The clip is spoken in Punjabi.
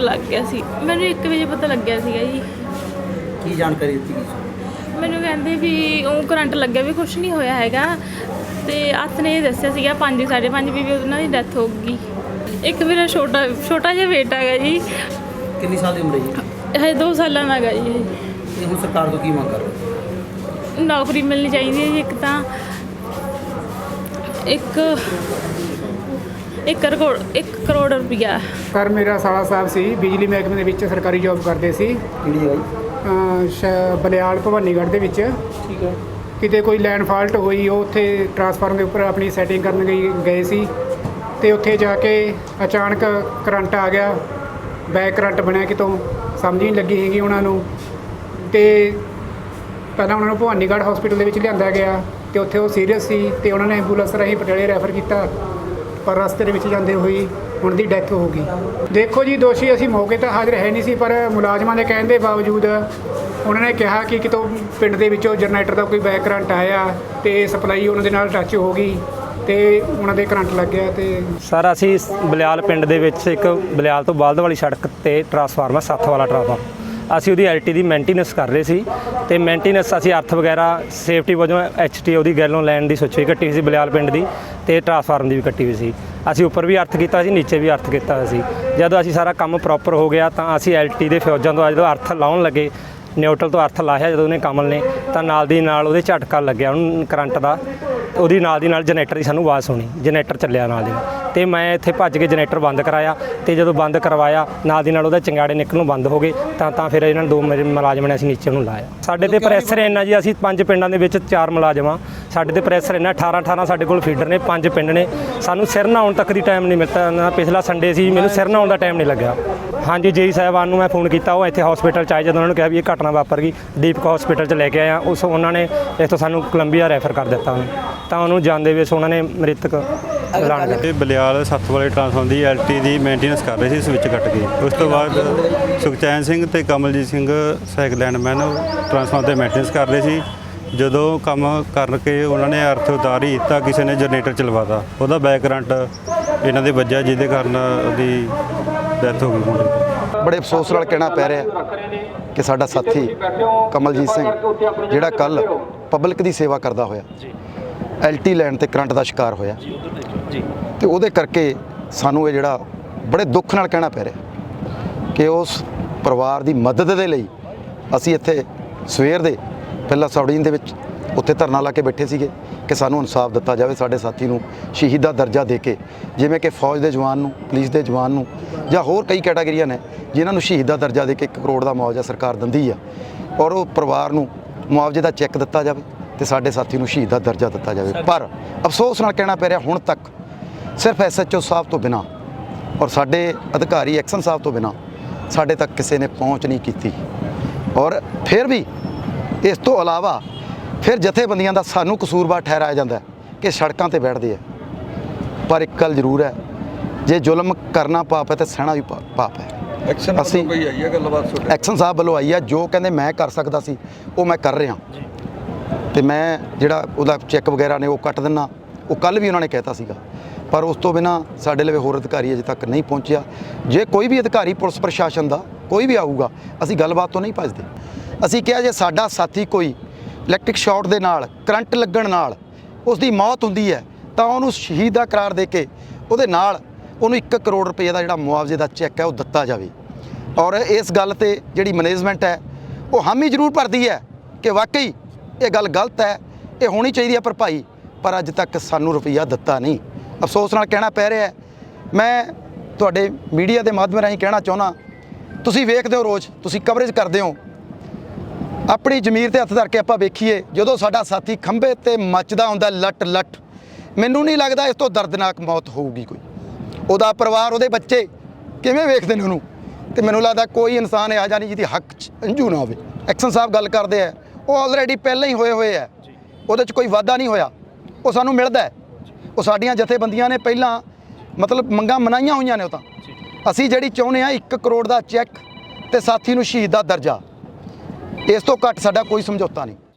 ਲੱਗ ਗਿਆ ਸੀ। ਮੈਨੂੰ 1 ਵਜੇ ਪਤਾ ਲੱਗਿਆ ਸੀਗਾ ਜੀ। ਕੀ ਜਾਣਕਾਰੀ ਦਿੱਤੀ ਗਈ ਮੈਨੂੰ ਕਹਿੰਦੇ ਵੀ ਉਹ ਕਰੰਟ ਲੱਗਿਆ ਵੀ ਕੁਝ ਨਹੀਂ ਹੋਇਆ ਹੈਗਾ। ਤੇ ਹੱਥ ਨੇ ਇਹ ਦੱਸਿਆ ਸੀਗਾ 5 5:30 ਵੀ ਵੀ ਉਹਨਾਂ ਦੀ ਡੈਥ ਹੋ ਗਈ। ਇੱਕ ਮੇਰਾ ਛੋਟਾ ਛੋਟਾ ਜਿਹਾ ਬੇਟਾ ਹੈਗਾ ਜੀ। ਕਿੰਨੀ ਸਾਲ ਦੀ ਉਮਰ ਹੈ ਜੀ? ਹਜੇ 2 ਸਾਲਾਂ ਦਾ ਹੈਗਾ ਜੀ। ਇਹ ਹੁਣ ਸਰਕਾਰ ਤੋਂ ਕੀ ਮੰਗ ਕਰ ਰਹੇ ਹੋ? ਨੌਕਰੀ ਮਿਲਣੀ ਚਾਹੀਦੀ ਹੈ ਜੀ ਇੱਕ ਤਾਂ। ਇੱਕ ਇੱਕ ਕਰੋੜ 1 ਕਰੋੜ ਰੁਪਇਆ ਸਰ ਮੇਰਾ ਸਾਲਾ ਸਾਹਿਬ ਸੀ ਬਿਜਲੀ ਮਹਿਕਮੇ ਦੇ ਵਿੱਚ ਸਰਕਾਰੀ ਜੌਬ ਕਰਦੇ ਸੀ। ਕਿਹੜੀ ਜਗ੍ਹਾ ਜੀ? ਅਹ ਸ਼- ਬਲਿਆਲ ਭਵਾਨੀਗੜ੍ਹ ਦੇ ਵਿੱਚ। ਠੀਕ ਹੈ। ਕਿਤੇ ਕੋਈ ਲੈਂਡ ਫਾਲਟ ਹੋਈ ਉਹ ਉੱਥੇ ਟਰਾਂਸਫਾਰਮਰ ਦੇ ਉੱਪਰ ਆਪਣੀ ਸੈਟਿੰਗ ਕਰਨ ਗਈ ਗਏ ਸੀ। ਤੇ ਉੱਥੇ ਜਾ ਕੇ ਅਚਾਨਕ ਕਰੰਟ ਆ ਗਿਆ। ਬੈਕ ਕਰੰਟ ਬਣਿਆ ਕਿਤੋਂ ਸਮਝ ਹੀ ਨਹੀਂ ਲੱਗੀ ਹੈਗੀ ਉਹਨਾਂ ਨੂੰ। ਤੇ ਪਹਿਲਾਂ ਉਹਨਾਂ ਨੂੰ ਭਵਾਨੀਗੜ੍ਹ ਹਸਪੀਟਲ ਦੇ ਵਿੱਚ ਲਿਆਂਦਾ ਗਿਆ। ਤੇ ਉੱਥੇ ਉਹ ਸੀਰੀਅਸ ਸੀ ਤੇ ਉਹਨਾਂ ਨੇ ਐਂਬੂਲੈਂਸ ਰਾਹੀਂ ਪਟਿਆਲੇ ਰੈਫਰ ਕੀਤਾ। ਪਰ ਰਸਤੇ ਦੇ ਵਿੱਚ ਜਾਂਦੇ ਹੋਈ ਹੁਣ ਦੀ ਡੈਥ ਹੋ ਗਈ। ਦੇਖੋ ਜੀ, ਦੋਸ਼ੀ ਅਸੀਂ ਮੌਕੇ ਤਾਂ ਹਾਜ਼ਰ ਹੈ ਨਹੀਂ ਸੀ, ਪਰ ਮੁਲਾਜ਼ਮਾਂ ਦੇ ਕਹਿਣ ਦੇ ਬਾਵਜੂਦ ਉਹਨਾਂ ਨੇ ਕਿਹਾ ਕਿ ਕਿਤੋਂ ਪਿੰਡ ਦੇ ਵਿੱਚੋਂ ਜਨਰੇਟਰ ਦਾ ਕੋਈ ਬੈਕ ਕਰੰਟ ਆਇਆ ਤੇ ਸਪਲਾਈ ਉਹਨਾਂ ਦੇ ਨਾਲ ਟੱਚ ਹੋ ਗਈ ਤੇ ਉਹਨਾਂ ਦੇ ਕਰੰਟ ਲੱਗ ਗਿਆ ਤੇ ਸਰ, ਅਸੀਂ ਬਲਿਆਲ ਪਿੰਡ ਦੇ ਵਿੱਚ ਇੱਕ ਬਲਿਆਲ ਤੋਂ ਬਾਲਦ ਵਾਲੀ ਸੜਕ ਤੇ ਟਰਾਂਸਫਾਰਮਰ ਸੱਥ ਵਾਲਾ ਟਰਾਂਸਫਾਰਮਰ ਅਸੀਂ ਉਹਦੀ ਐਲਟੀ ਦੀ ਮੇਨਟੇਨੈਂਸ ਕਰ ਰਹੇ ਸੀ ਤੇ ਮੇਨਟੇਨੈਂਸ ਅਸੀਂ ਅਰਥ ਵਗੈਰਾ ਸੇਫਟੀ ਵਜੋਂ ਐਚਟੀ ਉਹਦੀ ਗੈਲੋਂ ਲੈਣ ਦੀ ਸੁੱਚ ਵੀ ਕੱਟੀ ਸੀ ਬਲਿਆਲ ਪਿੰਡ ਦੀ। ਤੇ ਟਰਾਂਸਫਾਰਮ ਦੀ ਵੀ ਕੱਟੀ ਹੋਈ ਸੀ। ਅਸੀਂ ਉੱਪਰ ਵੀ ਅਰਥ ਕੀਤਾ ਸੀ, ਨੀਚੇ ਵੀ ਅਰਥ ਕੀਤਾ ਸੀ। ਜਦੋਂ ਅਸੀਂ ਸਾਰਾ ਕੰਮ ਪ੍ਰੋਪਰ ਹੋ ਗਿਆ ਤਾਂ ਅਸੀਂ ਐਲਟੀ ਦੇ ਫਿਊਜ਼ਾਂ ਤੋਂ ਜਦੋਂ ਅਰਥ ਲਾਉਣ ਲੱਗੇ ਨਿਊਟਰਲ ਤੋਂ ਅਰਥ ਲਾਇਆ ਜਦੋਂ ਉਹਨੇ ਕਮਲ ਨੇ, ਤਾਂ ਨਾਲ ਦੀ ਨਾਲ ਉਹਦੇ ਝਟਕਾ ਲੱਗਿਆ ਉਹਨੂੰ ਕਰੰਟ ਦਾ। ਉਹਦੀ ਨਾਲ ਦੀ ਨਾਲ ਜਨਰੇਟਰ ਦੀ ਸਾਨੂੰ ਆਵਾਜ਼ ਸੁਣੀ ਜਨਰੇਟਰ ਚੱਲਿਆ ਨਾਲ ਦੀ ਨਾਲ। ਤੇ ਮੈਂ ਇੱਥੇ ਭੱਜ ਕੇ ਜਨਰੇਟਰ ਬੰਦ ਕਰਾਇਆ ਤੇ ਜਦੋਂ ਬੰਦ ਕਰਵਾਇਆ ਨਾਲ ਦੀ ਨਾਲ ਉਹਦਾ ਚੰਗਾੜੇ ਨਿਕਲਣੋਂ ਬੰਦ ਹੋ ਗਏ ਤਾਂ ਤਾਂ ਫਿਰ ਇਹਨਾਂ ਨੇ ਦੋ ਮੇਰੇ ਮੁਲਾਜ਼ਮ ਨੇ ਅਸੀਂ ਨੀਚੇ ਨੂੰ ਲਾਇਆ। ਸਾਡੇ ਤੇ ਪ੍ਰੈਸ਼ਰ ਇੰਨਾ ਜੀ ਅਸੀਂ ਪੰਜ ਪਿੰਡਾਂ ਦੇ ਵਿੱਚ ਚਾਰ ਮੁਲਾਜ਼ਮ। ਸਾਡੇ ਤੇ ਪ੍ਰੈਸ਼ਰ ਇੰਨਾ 18 18 ਸਾਡੇ ਕੋਲ ਫੀਡਰ ਨੇ ਪੰਜ ਪਿੰਡ ਨੇ। ਸਾਨੂੰ ਸਿਰ ਨਹਾਉਣ ਤੱਕ ਦੀ ਟਾਈਮ ਨਹੀਂ ਮਿਲਦਾ ਨਾ ਪਿਛਲਾ ਸੰਡੇ ਸੀ ਮੈਨੂੰ ਸਿਰ ਨਹਾਉਣ ਦਾ ਟਾਈਮ ਨਹੀਂ ਲੱਗਿਆ। ਹਾਂਜੀ ਜੇਈ ਸਾਹਿਬਾਨ ਨੂੰ ਮੈਂ ਫੋਨ ਕੀਤਾ ਉਹ ਇੱਥੇ ਹਸਪੀਟਲ ਚ ਆਏ ਜਦੋਂ ਉਹਨਾਂ ਨੂੰ ਕਿਹਾ ਵੀ ਇਹ ਘਟਨਾ ਵਾਪਰ ਗਈ। ਦੀਪਕ ਹਸਪੀਟਲ ਚ ਲੈ ਕੇ ਆਇਆ। ਉਸ ਉਹਨਾਂ ਨੇ ਇੱਥੋਂ ਸਾਨੂੰ ਕੋਲੰਬੀਆ ਰੈਫਰ ਕਰ ਦਿੱਤਾ ਉਹਨੂੰ। ਤਾਂ ਉਹਨੂੰ ਜਾਂਦੇ ਵੇ ਉਹਨਾਂ ਨੇ ਮ੍ਰਿਤਕ ਐਲਾਨ ਕਰ ਇਹ ਬਲਿਆਲ ਸੱਤ ਵਾਲੇ ਟਰਾਂਸਫਾਰਮਰ ਦੀ ਐਲਟੀ ਦੀ ਮੇਨਟੇਨੈਂਸ ਕਰ ਰਹੇ ਸੀ ਸਵਿਚ ਕੱਟ ਕੇ ਉਸ ਤੋਂ ਬਾਅਦ ਸੁਖਚੈਨ ਸਿੰਘ ਤੇ ਕਮਲਜੀਤ ਸਿੰਘ ਸਾਈਕਲ ਲੈਂਡਮੈਨ ਉਹ ਟਰਾਂਸਫਾਰਮਰ ਤੇ ਮੇਨਟੇਨੈਂਸ ਕਰ ਰਹੇ ਸੀ। ਜਦੋਂ ਕੰਮ ਕਰਕੇ ਉਹਨਾਂ ਨੇ ਅਰਥ ਉਤਾਰੀ ਤਾਂ ਕਿਸੇ ਨੇ ਜਨਰੇਟਰ ਚਲਵਾਤਾ। ਉਹਦਾ ਬੈਕ ਕਰੰਟ ਇਹਨਾਂ ਦੇ ਵੱਜਿਆ ਜਿਹਦੇ ਕਾਰਨ ਉਹਦੀ ਡੈਥ ਹੋ ਗਈ ਮੁੰਡੇ ਦੀ। ਬੜੇ ਅਫਸੋਸ ਨਾਲ ਕਹਿਣਾ ਪੈ ਰਿਹਾ ਕਿ ਸਾਡਾ ਸਾਥੀ ਕਮਲਜੀਤ ਸਿੰਘ, ਜਿਹੜਾ ਕੱਲ ਪਬਲਿਕ ਦੀ ਸੇਵਾ ਕਰਦਾ ਹੋਇਆ ਐਲਟੀ ਲੈਣ ਤੇ ਕਰੰਟ ਦਾ ਸ਼ਿਕਾਰ ਹੋਇਆ। ਤੇ ਉਹਦੇ ਕਰਕੇ ਸਾਨੂੰ ਇਹ ਜਿਹੜਾ ਬੜੇ ਦੁੱਖ ਨਾਲ ਕਹਿਣਾ ਪੈ ਰਿਹਾ ਕਿ ਉਸ ਪਰਿਵਾਰ ਦੀ ਮਦਦ ਦੇ ਲਈ ਅਸੀਂ ਇੱਥੇ ਸਵੇਰ ਦੇ ਪਹਿਲਾਂ ਸੌੜੀਨ ਦੇ ਵਿੱਚ ਉੱਥੇ ਧਰਨਾ ਲਾ ਕੇ ਬੈਠੇ ਸੀਗੇ ਕਿ ਸਾਨੂੰ ਇਨਸਾਫ ਦਿੱਤਾ ਜਾਵੇ ਸਾਡੇ ਸਾਥੀ ਨੂੰ, ਸ਼ਹੀਦ ਦਾ ਦਰਜਾ ਦੇ ਕੇ, ਜਿਵੇਂ ਕਿ ਫੌਜ ਦੇ ਜਵਾਨ ਨੂੰ, ਪੁਲਿਸ ਦੇ ਜਵਾਨ ਨੂੰ, ਜਾਂ ਹੋਰ ਕਈ ਕੈਟਾਗਰੀਆਂ ਨੇ ਜਿਨ੍ਹਾਂ ਨੂੰ ਸ਼ਹੀਦ ਦਾ ਦਰਜਾ ਦੇ ਕੇ 1 ਕਰੋੜ ਦਾ ਮੁਆਵਜ਼ਾ ਸਰਕਾਰ ਦਿੰਦੀ ਆ। ਔਰ ਉਹ ਪਰਿਵਾਰ ਨੂੰ ਮੁਆਵਜ਼ੇ ਦਾ ਚੈੱਕ ਦਿੱਤਾ ਜਾਵੇ ਤੇ ਸਾਡੇ ਸਾਥੀ ਨੂੰ ਸ਼ਹੀਦ ਦਾ ਦਰਜਾ ਦਿੱਤਾ ਜਾਵੇ। ਪਰ ਅਫਸੋਸ ਨਾਲ ਕਹਿਣਾ ਪੈ ਰਿਹਾ ਹੁਣ ਤੱਕ ਸਿਰਫ ਐਸਐਚਓ ਸਾਹਿਬ ਤੋਂ ਬਿਨਾ ਔਰ ਸਾਡੇ ਅਧਿਕਾਰੀ ਐਕਸ਼ਨ ਸਾਹਿਬ ਤੋਂ ਬਿਨਾ ਸਾਡੇ ਤੱਕ ਕਿਸੇ ਨੇ ਪਹੁੰਚ ਨਹੀਂ ਕੀਤੀ। ਔਰ ਫਿਰ ਵੀ ਇਸ ਤੋਂ ਇਲਾਵਾ ਫਿਰ ਜਥੇਬੰਦੀਆਂ ਦਾ ਸਾਨੂੰ ਕਸੂਰਵਾਰ ਠਹਿਰਾਇਆ ਜਾਂਦਾ ਕਿ ਸੜਕਾਂ ਤੇ ਬੈਠਦੇ ਆ। ਪਰ ਇੱਕ ਗੱਲ ਜ਼ਰੂਰ ਹੈ ਜੇ ਜ਼ੁਲਮ ਕਰਨਾ ਪਾਪ ਹੈ ਤੇ ਸਹਿਣਾ ਵੀ ਪਾਪ ਹੈ। ਐਕਸ਼ਨ ਅਸੀਂ- ਵੱਲੋਂ ਕੋਈ ਆਈ ਹੈ ਗੱਲਬਾਤ ਤੁਹਾਡੇ? ਐਕਸ਼ਨ ਸਾਹਿਬ ਵੱਲੋਂ ਆਈ ਹੈ ਜੋ ਕਹਿੰਦੇ ਮੈਂ ਕਰ ਸਕਦਾ ਸੀ ਉਹ ਮੈਂ ਕਰ ਰਿਹਾ। ਤੇ ਮੈਂ ਜਿਹੜਾ ਉਹਦਾ ਚੈੱਕ ਵਗੈਰਾ ਨੇ ਉਹ ਕੱਟ ਦਿੰਨਾ। ਉਹ ਕੱਲ ਵੀ ਉਹਨਾਂ ਨੇ ਕਹਿਤਾ ਸੀਗਾ। ਪਰ ਉਸ ਤੋਂ ਬਿਨਾ ਸਾਡੇ ਲਵੇ ਹੋਰ ਅਧਿਕਾਰੀ ਅਜੇ ਤੱਕ ਨਹੀਂ ਪਹੁੰਚਿਆ। ਜੇ ਕੋਈ ਵੀ ਅਧਿਕਾਰੀ ਪੁਲਿਸ ਪ੍ਰਸ਼ਾਸਨ ਦਾ ਕੋਈ ਵੀ ਆਊਗਾ ਅਸੀਂ ਗੱਲਬਾਤ ਤੋਂ ਨਹੀਂ ਭੱਜਦੇ। ਅਸੀਂ ਕਿਹਾ ਜੇ ਸਾਡਾ ਸਾਥੀ ਕੋਈ ਇਲੈਕਟ੍ਰਿਕ ਸ਼ਾਰਟ ਦੇ ਨਾਲ ਕਰੰਟ ਲੱਗਣ ਨਾਲ ਉਸ ਦੀ ਮੌਤ ਹੁੰਦੀ ਹੈ, ਤਾਂ ਉਹਨੂੰ ਸ਼ਹੀਦ ਦਾ ਕਰਾਰ ਦੇ ਕੇ ਉਹਦੇ ਨਾਲ ਉਹਨੂੰ 1 ਕਰੋੜ ਰੁਪਏ ਦਾ ਜਿਹੜਾ ਮੁਆਵਜ਼ੇ ਦਾ ਚੈੱਕ ਹੈ ਉਹ ਦਿੱਤਾ ਜਾਵੇ। ਔਰ ਇਸ ਗੱਲ ਤੇ ਜਿਹੜੀ ਮੈਨੇਜਮੈਂਟ ਹੈ, ਉਹ ਹਾਮੀ ਜ਼ਰੂਰ ਭਰਦੀ ਹੈ ਕਿ ਵਾਕਈ ਇਹ ਗੱਲ ਗਲਤ ਹੈ, ਇਹ ਹੋਣੀ ਚਾਹੀਦੀ ਹੈ ਭਰਪਾਈ ਪਰ ਅੱਜ ਤੱਕ ਸਾਨੂੰ ਰੁਪਈਆ ਦਿੱਤਾ ਨਹੀਂ। ਅਫਸੋਸ ਨਾਲ ਕਹਿਣਾ ਪੈ ਰਿਹਾ ਮੈਂ ਤੁਹਾਡੇ ਮੀਡੀਆ ਦੇ ਮਾਧਿਅਮ ਰਾਹੀਂ ਕਹਿਣਾ ਚਾਹੁੰਦਾ, ਤੁਸੀਂ ਵੇਖਦੇ ਹੋ ਰੋਜ਼, ਤੁਸੀਂ ਕਵਰੇਜ ਕਰਦੇ ਹੋ ਆਪਣੀ ਜ਼ਮੀਰ ਤੇ ਹੱਥ ਧਰ ਕੇ ਆਪਾਂ ਵੇਖੀਏ, ਜਦੋਂ ਸਾਡਾ ਸਾਥੀ ਖੰਭੇ ਤੇ ਮੱਚਦਾ ਹੁੰਦਾ ਲੱਟ ਲੱਟ, ਮੈਨੂੰ ਨਹੀਂ ਲੱਗਦਾ ਇਸ ਤੋਂ ਦਰਦਨਾਕ ਮੌਤ ਹੋਊਗੀ ਕੋਈ। ਉਹਦਾ ਪਰਿਵਾਰ, ਉਹਦੇ ਬੱਚੇ ਕਿਵੇਂ ਵੇਖਦੇ ਨੇ ਉਹਨੂੰ? ਤੇ ਮੈਨੂੰ ਲੱਗਦਾ ਕੋਈ ਇਨਸਾਨ ਇਹੋ ਜਿਹਾ ਨਹੀਂ ਜਿਹਦੀ ਹੱਕ 'ਚ ਅੰਜੂ ਨਾ ਹੋਵੇ। ਐਕਸ਼ਨ ਸਾਹਿਬ ਗੱਲ ਕਰਦੇ ਆ, ਉਹ ਆਲਰੇਡੀ ਪਹਿਲਾਂ ਹੀ ਹੋਏ ਹੋਏ ਆ। ਉਹਦੇ 'ਚ ਕੋਈ ਵਾਧਾ ਨਹੀਂ ਹੋਇਆ। ਉਹ ਸਾਨੂੰ ਮਿਲਦਾ ਹੈ। ਉਹ ਸਾਡੀਆਂ ਜਥੇਬੰਦੀਆਂ ਨੇ ਪਹਿਲਾਂ ਮਤਲਬ ਮੰਗਾਂ ਮਨਾਈਆਂ ਹੋਈਆਂ ਨੇ ਉਹ ਤਾਂ। ਅਸੀਂ ਜਿਹੜੀ ਚਾਹੁੰਦੇ ਆ 1 ਕਰੋੜ ਦਾ ਚੈੱਕ ਤੇ ਸਾਥੀ ਨੂੰ ਸ਼ਹੀਦ ਦਾ ਦਰਜਾ। ਇਸ ਤੋਂ ਘੱਟ ਸਾਡਾ ਕੋਈ ਸਮਝੌਤਾ ਨਹੀਂ।